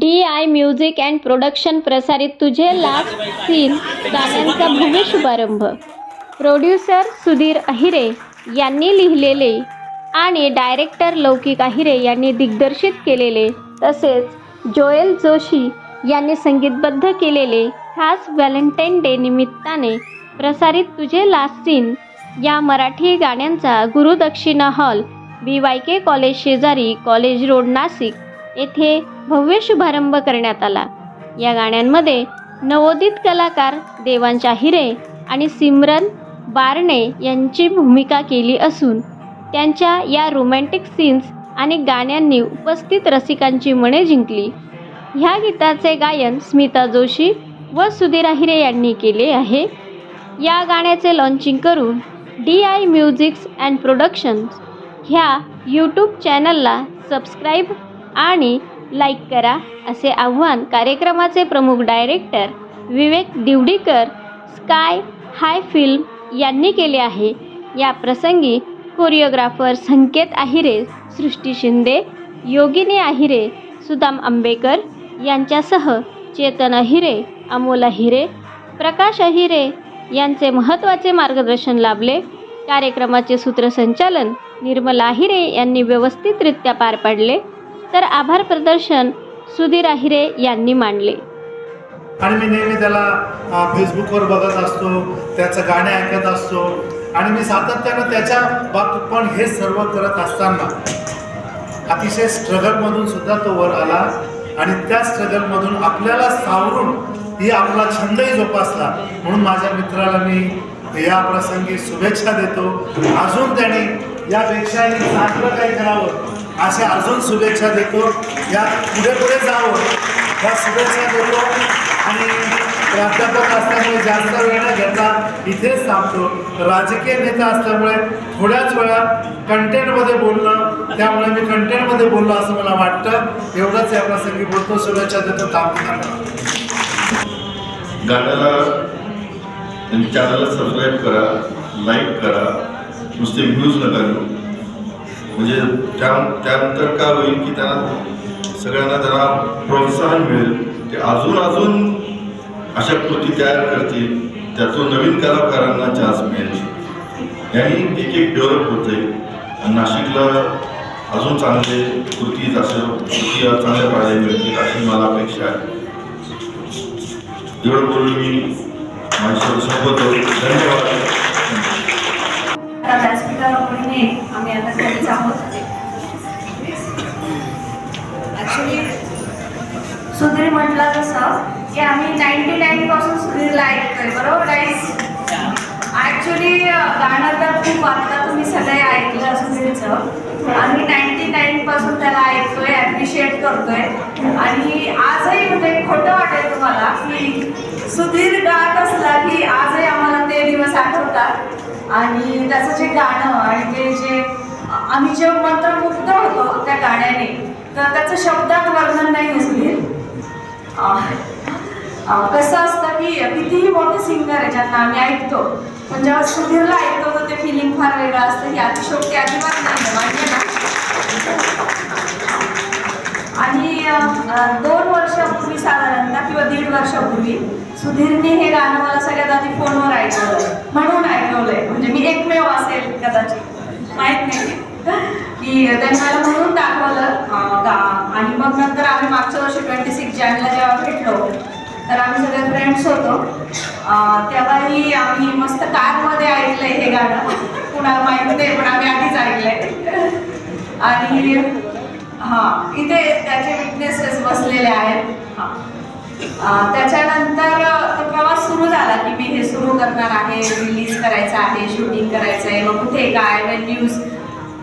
D I music and production प्रसारित तुझे last scene गाण्यांचा भव्य शुभारंभ प्रोड्युसर सुधीर अहिरे यांनी लिहिलेले आणि डायरेक्टर लौकिक अहिरे यांनी दिग्दर्शित केलेले तसेच जोएल जोशी यांनी संगीतबद्ध केलेले खास व्हॅलेंटाईन डे निमित्ताने प्रसारित तुझे लास्ट सीन या मराठी गाण्यांचा Gurudakshina hall B Y K college शेजारी कॉलेज रोड नाशिक. येथे भव्य शुभारंभ करण्यात आला. या गाण्यांमध्ये नवोदित कलाकार देवांच्या हिरे आणि सिमरन बारणे यांची भूमिका केली असून त्यांच्या या रोमॅन्टिक सीन्स आणि गाण्यांनी उपस्थित रसिकांची मने जिंकली. ह्या गीताचे गायन स्मिता जोशी व सुधीर अहिरे यांनी केले आहे. या गाण्याचे लॉन्चिंग करून D I musics and productions ह्या यूट्यूब चॅनलला सबस्क्राईब आणि लाईक करा असे आव्हान कार्यक्रमाचे प्रमुख director Vivek Diwadikar sky high film यांनी केले आहे. या प्रसंगी कोरिओग्राफर संकेत आहिरे सृष्टी शिंदे योगिनी आहिरे सुदाम आंबेकर यांच्यासह चेतन अहिरे अमोल अहिरे प्रकाश अहिरे यांचे महत्त्वाचे मार्गदर्शन लाभले. कार्यक्रमाचे सूत्रसंचालन निर्मला अहिरे यांनी व्यवस्थितरित्या पार पाडले. तर आभार प्रदर्शन सुधीर अहिरे यांनी मांडले. आणि मी नेहमी त्याला फेसबुकवर बघत असतो त्याचं गाणे ऐकत असतो आणि मी सातत्यानं त्याच्या बाबतीत पण हे सर्व करत असताना अतिशय स्ट्रगलमधून सुद्धा तो वर आला आणि त्या स्ट्रगलमधून आपल्याला सावरून ही आपला छंदही जोपासला. म्हणून माझ्या मित्राला मी या प्रसंगी शुभेच्छा देतो. अजून त्याने यापेक्षाही चांगलं काही करावं. अशा अजून शुभेच्छा देतो. या पुढे पुढे जावं. या शुभेच्छा देतो. आणि प्राध्यापक असल्यामुळे जास्त वेळ न घेता इथेच थांबतो. राजकीय नेता असल्यामुळे थोड्याच वेळात कंटेंटमध्ये बोलणं त्यामुळे मी कंटेंटमध्ये बोललो असं मला वाटतं. एवढंच या प्रसंगी बोलतो. शुभेच्छा देतो. थांबतो. गाण्याला आणि चॅनलला सबस्क्राईब करा लाईक करा. नुसते व्ह्यूज नका घेऊ. म्हणजे त्या त्यानंतर काय होईल की त्यांना सगळ्यांना त्यांना प्रोत्साहन मिळेल. ते अजून अजून अशा कृती तयार करतील. त्यातून नवीन कलाकारांना चान्स मिळेल. यांनी एक एक डेव्हलप होत जाईल नाशिकला अजून चांगले कृती असं कृती चांगल्या पाहायला मिळतील अशी मला अपेक्षा आहे. एवढं बोलून मी माझ्यासोबत धन्यवाद. व्यासपीठावरने आम्ही आता घरीच आहोत. ॲक्च्युली सुधीर म्हटलं तसं की आम्ही नाईन्टी नाईन पासून सुधीरला ऐकतोय बरोबर गाईस ॲक्च्युली गाणं तर खूप आता तुम्ही सगळे ऐकलं सुधीरचं आम्ही नाईन्टी नाईन पासून त्याला ऐकतोय ॲप्रिशिएट करतोय. आणि आजही म्हणजे खोटं वाटेल तुम्हाला की सुधीर गात असला की आजही आम्हाला ते दिवस आठवतात. आणि त्याचं जे गाणं आणि ते जे आम्ही जे मंत्रमुग्ध होतो त्या गाण्याने तर त्याचं शब्दात वर्णन नाही आहे सुधीर कसं असतं की कितीही मोठे सिंगर आहे ज्यांना आम्ही ऐकतो पण जेव्हा सुधीरला ऐकतो तर ते फिलिंग फार वेगळं असतं. ही अतिशोक्ती अजिबात नाही आहे मान्य ना आणि दोन वर्षापूर्वी साधारणतः किंवा दीड वर्षापूर्वी सुधीरने हे गाणं मला सगळ्यात आधी फोनवर ऐकवलं म्हणून ऐकवलंय. म्हणजे मी एकमेव असेल कदाचित. माहीत नाही. की त्यांनी मला म्हणून दाखवलं गा आणि मग नंतर आम्ही मागच्या वर्षी ट्वेंटी सिक्स जॅनला जेव्हा भेटलो तर आम्ही सगळे फ्रेंड्स होतो. तेव्हाही आम्ही मस्त कारमध्ये ऐकलंय हे गाणं. कुणाला माहीत नाही पण आम्ही आधीच ऐकलंय. आणि हां इथे त्याचे विटनेसेस बसलेले आहेत. हां. त्याच्यानंतर तो प्रवास सुरू झाला की मी हे सुरू करणार आहे रिलीज करायचं आहे शूटिंग करायचं आहे मग कुठे काय व्हेन्यूज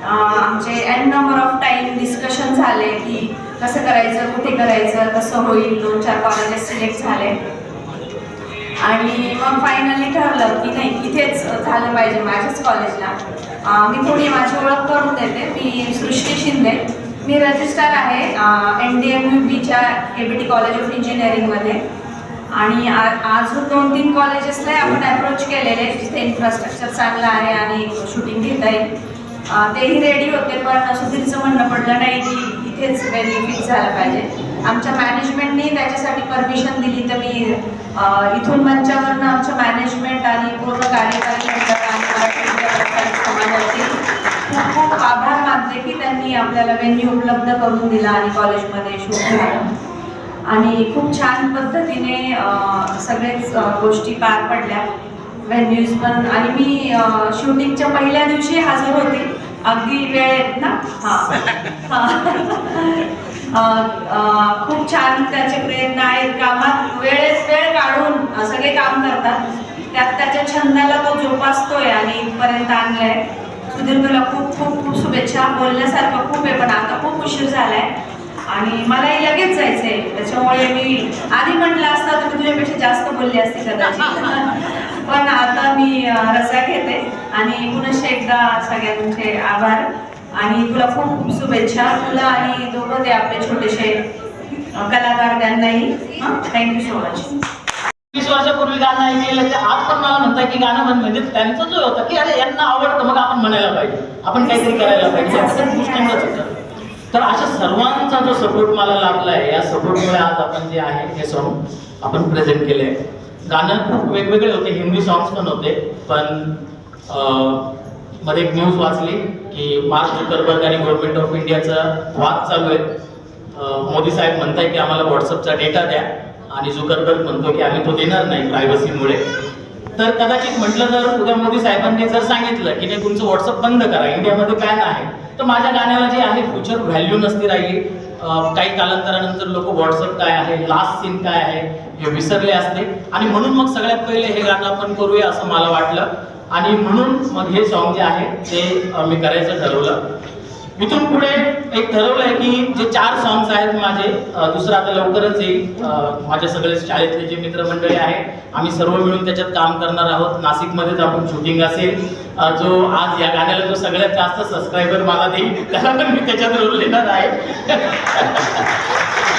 आमचे N number of time discussion झाले की कसं करायचं कुठे करायचं कसं होईल दोन चार कॉलेजेस सिलेक्ट झाले. आणि मग फायनली ठरलं की नाही इथेच झालं पाहिजे माझ्याच कॉलेजला मी थोडी माझी ओळख करून देते मी सृष्टी शिंदे. मी रजिस्ट्रार आहे एन डी एम यू बीच्या A B T college of इंजिनिअरिंगमध्ये आणि आ- अजून दोन तीन कॉलेजेसला आपण अप्रोच केलेले जिथे इन्फ्रास्ट्रक्चर चांगलं आहे आणि शूटिंग घेता येईल. तेही रेडी होते पण सुधीरचं म्हणणं पडलं नाही की इथेच बेनिफिट झालं पाहिजे. आमच्या मॅनेजमेंटने त्याच्यासाठी परमिशन दिली तर मी इथून मंचावरनं आमच्या मॅनेजमेंट आणि पूर्ण कार्यकारी मंडळ खूप खूप आभार मानते की त्यांनी आपल्याला वेन्यू उपलब्ध करून दिला आणि कॉलेजमध्ये शूट झालं आणि खूप छान पद्धतीने सगळेच गोष्टी पार पडल्या. व्हेन्यूज पण आणि मी शूटिंगच्या पहिल्या दिवशी हजर होते. अगदी वेळेत ना? हां. खूप छान त्याचे प्रयत्न आहेत. कामात वेळेत वेळ काढून सगळे काम करतात. त्यात त्याच्या छंदाला तो जोपासतोय आणि इथपर्यंत आणलाय. सुधीर तुला खूप खूप खूप शुभेच्छा. बोलण्यासारखं खूप आहे पण आता खूप उशीर झालाय. आणि मलाही लगेच जायचंय. त्याच्यामुळे मी आधी म्हटलं असता तर मी तुझ्यापेक्षा जास्त बोलली असते कदाचित. पण आता मी रजा घेते. आणि पुनश्च एकदा सगळ्यांचे आभार. आणि तुला खूप खूप शुभेच्छा. तुला आणि दोघं ते आपले छोटेसे कलाकार त्यांनाही. थँक्यू सो मच वीस वर्षापूर्वी गाणं ऐकलेलं ते आज पण मला म्हणताय की गाणं म्हण म्हणजे त्यांचं जो होतं की अरे यांना आवडतं मग आपण म्हणायला पाहिजे. आपण काहीतरी करायला पाहिजे. असं होतं. तर अशा सर्वांचा जो सपोर्ट मला लाभला आहे या सपोर्टमुळे आज आपण जे आहे हे सॉन्ग आपण प्रेझेंट केले गाणं खूप वेगवेगळे होते. हिंदी सॉंग्स पण होते. पण मध्ये एक न्यूज वाचली की मार्क जुकरबर्ग आणि गव्हर्नमेंट ऑफ इंडियाचा वाद चालू आहे मोदी साहेब म्हणताय की आम्हाला व्हॉट्सअपचा डेटा द्या. आणि जुकरबर्ग म्हणतो की आम्ही तो देणार नाही प्रायव्हसीमुळे तर कदाचित म्हटलं जर उद्या मोदी साहेबांनी जर सांगितलं की नाही तुमचं व्हॉट्सअप बंद करा इंडियामध्ये काय आहे तर माझ्या गाण्याला जे आहे फ्युचर व्हॅल्यू नसती राहिली. काही कालांतरानंतर लोक व्हॉट्सअप काय आहे लास्ट सीन काय आहे हे विसरले असते. आणि म्हणून मग सगळ्यात पहिले हे गाणं आपण करूया असं मला वाटलं. आणि म्हणून मग हे सॉन्ग जे आहे ते मी करायचं ठरवलं. इथून पुढे एक ठरवलंय की जे चार सॉंग्स आहेत माझे दुसरं आता लवकरच येईल. माझ्या माझे सगळे शाळेतले जे मित्रमंडळी आहेत आम्ही सर्व मिळून त्याच्यात काम करणार आहोत. नाशिकमध्येच आपण शूटिंग असेल. जो आज या गाण्याला जो सगळ्यात जास्त सबस्क्रायबर मला देईल त्याला पण मी त्याच्यात रोल देणार आहे.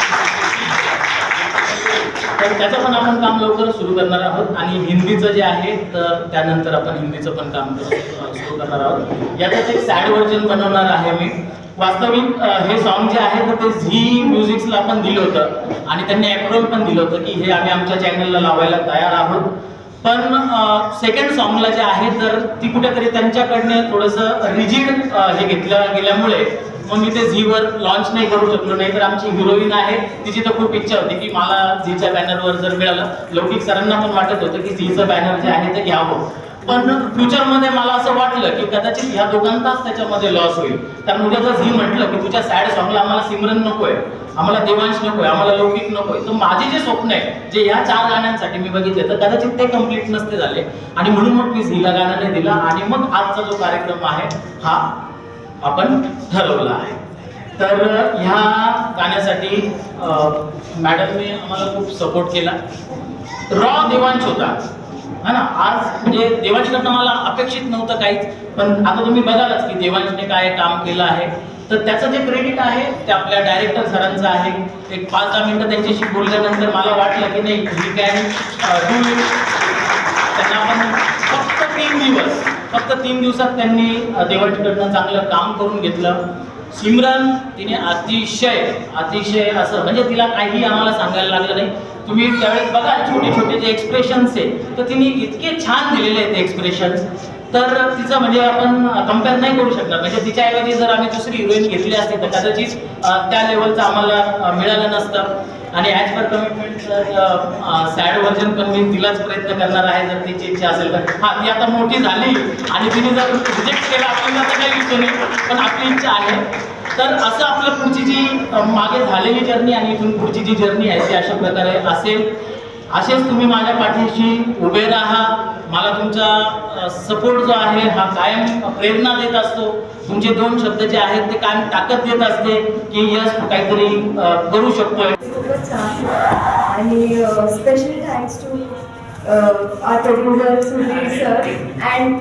आणि त्याचं पण आपण काम लवकर सुरू करणार आहोत. आणि हिंदीचं जे आहे तर त्यानंतर आपण हिंदीचं पण काम सुरू करणार आहोत. याचं एक सॅड व्हर्जन बनवणार आहे मी. वास्तविक हे सॉन्ग जे आहे तर ते झी म्युझिक्सला पण दिलं होतं. आणि त्यांनी अप्रुव्हल पण दिलं होतं की हे आम्ही आमच्या चॅनलला लावायला तयार आहोत. पण सेकंड सॉन्गला जे आहे तर ती कुठेतरी त्यांच्याकडनं थोडंसं रिजिड हे घेतलं गेल्यामुळे मग मी ते झीवर लॉन्च नाही करू शकलो नाही तर आमची हिरोईन आहे तिची तर खूप इच्छा होती की मला झीच्या बॅनरवर जर मिळालं. लौकिक सरांना पण वाटत होतं की झीचं बॅनर जे आहे ते घ्यावं. पण फ्युचरमध्ये मला असं वाटलं की कदाचित ह्या दोघांचाच त्याच्यामध्ये लॉस होईल. कारण उद्या जर झी म्हटलं की तुझ्या सॅड सॉंगला आम्हाला सिमरन नकोय आम्हाला देवांश नकोय आम्हाला लौकिक नकोय तर माझे जे स्वप्न आहे जे ह्या चार गाण्यांसाठी मी बघितले तर कदाचित ते कंप्लीट नसते झाले. आणि म्हणून मग मी झीला गाण्याने दिला. आणि मग आजचा जो कार्यक्रम आहे हा आपण ठरवलं आहे. तर ह्या गाण्यासाठी मॅडमने आम्हाला खूप सपोर्ट केला. रॉ देवांश होता. हा ना? आज म्हणजे देवांशकडनं मला अपेक्षित नव्हतं काहीच पण आता तुम्ही बघालच की देवांशने काय काम केलं आहे. तर त्याचं जे क्रेडिट आहे ते आपल्या डायरेक्टर सरांचं आहे. एक पाच दहा मिनटं त्यांच्याशी बोलल्यानंतर मला वाटलं की नाही ही कॅन डू इट त्यांना आपण फक्त तीन दिवस फक्त तीन दिवसात त्यांनी अ, चांगलं काम करून घेतलं. सिमरन तिने अतिशय अतिशय असं म्हणजे तिला काही आम्हाला सांगायला लागलं नाही. तुम्ही त्यावेळेस बघा छोटे छोटे जे एक्सप्रेशन्स आहे तर तिने इतके छान दिलेले आहेत एक्सप्रेशन्स तर तिचं म्हणजे आपण कंपेअर नाही करू शकणार. म्हणजे तिच्याऐवजी जर आम्ही दुसरी हिरोईन घेतली असते तर कदाचित त्या लेवलचं आम्हाला मिळालं नसतं. आणि as per commitment sad version पण मी तिलाच प्रयत्न करणार आहे जर तिची इच्छा असेल तर. हा ती आता मोठी झाली आणि तिने जर रिजेक्ट केला आपल्याला तर काही इच्छा नाही पण आपली इच्छा आहे. तर असं आपलं पुढची जी मागे झालेली जर्नी आणि इथून पुढची जी जर्नी आहे ती अशा प्रकारे असेल. असेच तुम्ही माझ्या पाठीशी उभे राहा. मला तुमचा सपोर्ट जो आहे हा कायम प्रेरणा देत असतो. तुमचे दोन शब्द जे आहेत ते कायम ताकद देत असते की यस काहीतरी करू शकतोय. छान. आणि specially thanks to our producer Sudhir sir and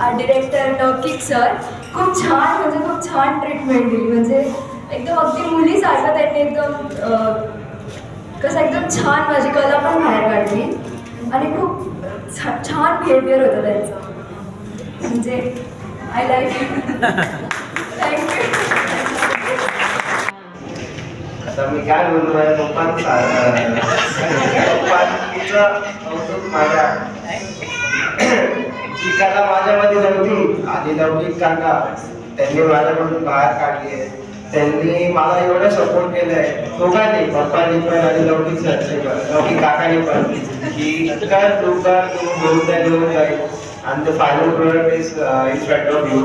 our director Laukik sir खूप छान म्हणजे खूप छान ट्रीटमेंट दिली. म्हणजे एकदम अगदी मुलीसारखं त्यांनी एकदम कसं एकदम छान माझी कला पण बाहेर काढली. आणि खूप छान बिहेवियर होतं त्यांचं. म्हणजे आय लाईक आता मी काय बोलतो माझ्या पप्पांचं कौतुक माझ्या जी माझ्यामध्ये नव्हती. आधी नव्हती काका त्यांनी माझ्याकडून बाहेर काढली आहे. त्यांनी मला एवढं सपोर्ट केलंय. दोघांनी पप्पानी पण आणि लौकिक सरचे पण लौकिक काकांनी पण की इतका तू तू होऊन जाईल जाईल. आणि the final product is is better off you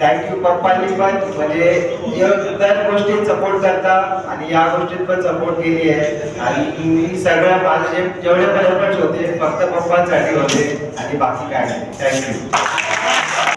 thank you पप्पांनी पण. म्हणजे या दर गोष्टीत सपोर्ट करता आणि या गोष्टीत पण सपोर्ट केली आहे. आणि मी सगळं माझे जेवढे पण होते फक्त पप्पांसाठी होते आणि बाकी काय नाही. थँक्यू